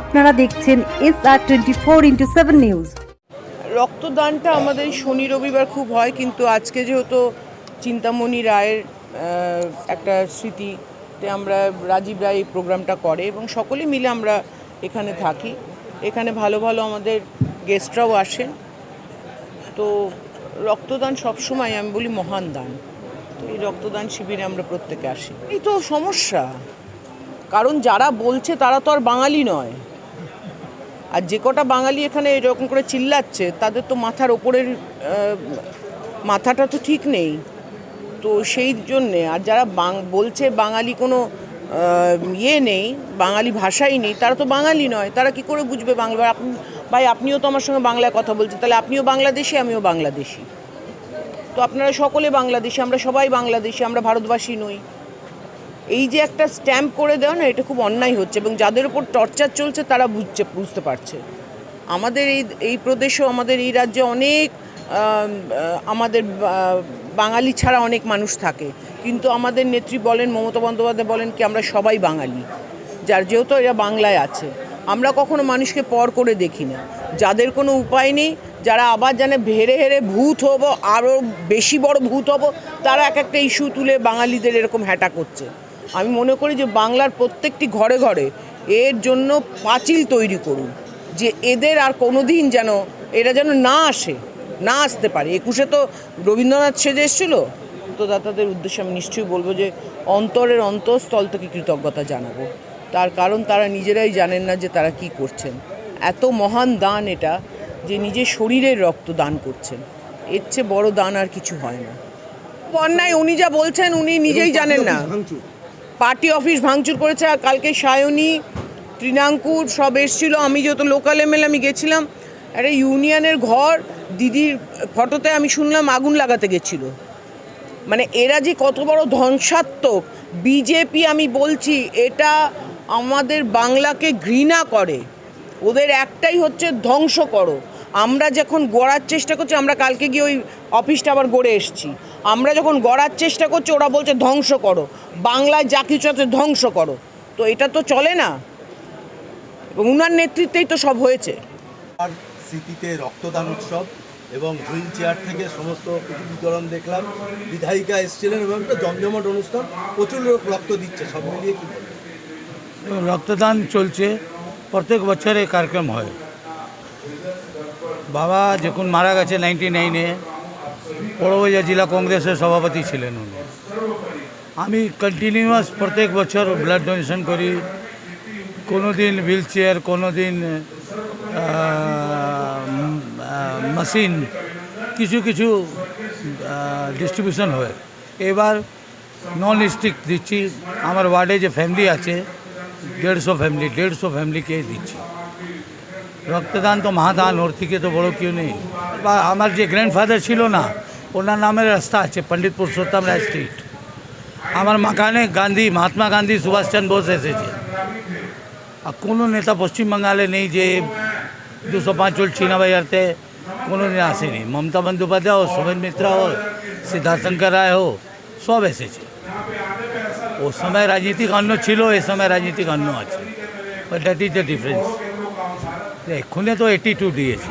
আপনারা দেখছেন S R twenty four into seven news রক্তদানটা আমাদের শনি রবিবার খুব হয়, কিন্তু আজকে যেহেতু চিন্তামণি রায়ের একটা স্মৃতিতে আমরা রাজীব রায় এই প্রোগ্রামটা করে এবং সকলে মিলে আমরা এখানে থাকি। এখানে ভালো ভালো আমাদের গেস্টরাও আসেন। তো রক্তদান সবসময় আমি বলি মহান দান। তো এই রক্তদান শিবিরে আমরা প্রত্যেকে আসি। এই তো সমস্যা। কারণ যারা বলছে তারা তো আর বাঙালি নয়। আর যে কটা বাঙালি এখানে এরকম করে চিল্লাচ্ছে, তাদের তো মাথার ওপরের মাথাটা তো ঠিক নেই। তো সেই জন্যে, আর যারা বাং, বলছে বাঙালি কোনো ইয়ে নেই, বাঙালি ভাষাই নেই, তারা তো বাঙালি নয়। তারা কি করে বুঝবে বাংলা? আপনি, ভাই আপনিও তো আমার সঙ্গে বাংলায় কথা বলছেন, তাহলে আপনিও বাংলাদেশি, আমিও বাংলাদেশি। তো আপনারা সকলে বাংলাদেশি, আমরা সবাই বাংলাদেশি, আমরা ভারতবাসী নই। এই যে একটা স্ট্যাম্প করে দেওয়া না, এটা খুব অন্যায় হচ্ছে এবং যাদের উপর টর্চার চলছে তারা বুঝছে, বুঝতে পারছে। আমাদের এই এই প্রদেশেও, আমাদের এই রাজ্যে অনেক আমাদের বাঙালি ছাড়া অনেক মানুষ থাকে। কিন্তু আমাদের নেত্রী বলেন, মমতা বন্দ্যোপাধ্যায় বলেন কি, আমরা সবাই বাঙালি। যার যেহেতু এরা বাংলায় আছে। আমরা কখনো মানুষকে পর করে দেখি না। যাদের কোনো উপায় নেই, যারা আবার জানে ভেড়ে হেরে ভূত হব আরও বেশি বড় ভূত হব, তারা এক একটা ইস্যু তুলে বাঙালিদের এরকম হ্যাটা করছে। আমি মনে করি যে বাংলার প্রত্যেকটি ঘরে ঘরে এর জন্য পাঁচিল তৈরি করুন যে এদের আর কোনো দিন যেন এরা যেন না আসে না আসতে পারে। একুশে তো রবীন্দ্রনাথ সেজে এসেছিল তো দাতাদের উদ্দেশ্যে আমি নিশ্চয়ই বলব যে অন্তরের অন্তঃস্থল থেকে কৃতজ্ঞতা জানাব। তার কারণ তারা নিজেরাই জানেন না যে তারা কি করছেন। এত মহান দান এটা যে নিজের শরীরের রক্ত দান করছেন। এর চেয়ে বড় দান আর কিছু হয় না। অন্যায় উনি যা বলছেন উনি নিজেই জানেন না। পার্টি অফিস ভাঙচুর করেছে আর কালকে সায়নী, তৃণাঙ্কুর সব এসেছিল। আমি যেহেতু লোকাল এমএল আমি গেছিলাম। একটা ইউনিয়নের ঘর, দিদির ফটোতে আমি শুনলাম আগুন লাগাতে গেছিল। মানে এরা যে কত বড় ধ্বংসাত্মক, বিজেপি আমি বলছি, এটা আমাদের বাংলাকে ঘৃণা করে। ওদের একটাই হচ্ছে ধ্বংস করো। আমরা যখন গড়ার চেষ্টা করছি আমরা কালকে গিয়ে ওই অফিসটা আবার গড়ে এসেছি। আমরা যখন গড়ার চেষ্টা করছি ওরা বলছে ধ্বংস করো। বাংলায় যা কিছু আছে ধ্বংস করো। তো এটা তো চলে না। এবং উনার নেতৃত্বেই তো সব হয়েছে। আর স্মৃতিতে রক্তদান উৎসব এবং হুইল চেয়ার থেকে সমস্ত বিতরণ দেখলাম। বিধায়িকা এসেছিলেন এবং একটা জমজমাট অনুষ্ঠান প্রচুর লোক রক্ত দিচ্ছে সব মিলিয়ে কি রক্তদান চলছে প্রত্যেক বছর এই কার্যক্রম হয়। বাবা যখন মারা গেছে নাইনটি নাইনে বড়বাজার জেলা কংগ্রেসের সভাপতি ছিলেন উনি। আমি কন্টিনিউয়াস প্রত্যেক বছর ব্লাড ডোনেশন করি। কোনো দিন হুইল চেয়ার কোনো দিন মেশিন কিছু কিছু ডিস্ট্রিবিউশন হয়। এবার নন স্টিক দিচ্ছি। আমার ওয়ার্ডে যে ফ্যামিলি আছে, দেড়শো ফ্যামিলি দেড়শো ফ্যামিলিকে দিচ্ছি। রক্তদান তো মহাদান ওর থেকে তো বড় কেউ নেই বা আমার যে গ্র্যান্ডফাদার ছিল না ওনার নামের রাস্তা আছে পণ্ডিত পুরুষোত্তম রায় স্ট্রিট আমার মাকানে গান্ধী মহাত্মা গান্ধী সুভাষচন্দ্র বোস এসেছে আর কোনো নেতা পশ্চিমবাংলায় নেই যে দুশো পাঁচ চল ছিনাবাইয়ারতে কোনো দিন আসেনি মমতা বন্দ্যোপাধ্যায় হোক সোমেন মিত্র হোক সিদ্ধার্থঙ্কর রায় হোক সব এসেছে ও সময় রাজনীতিক অন্য ছিল এ সময় রাজনীতিক অন্য আছে but that is the difference এক্ষুনি তো এইটি টু দিয়েছে।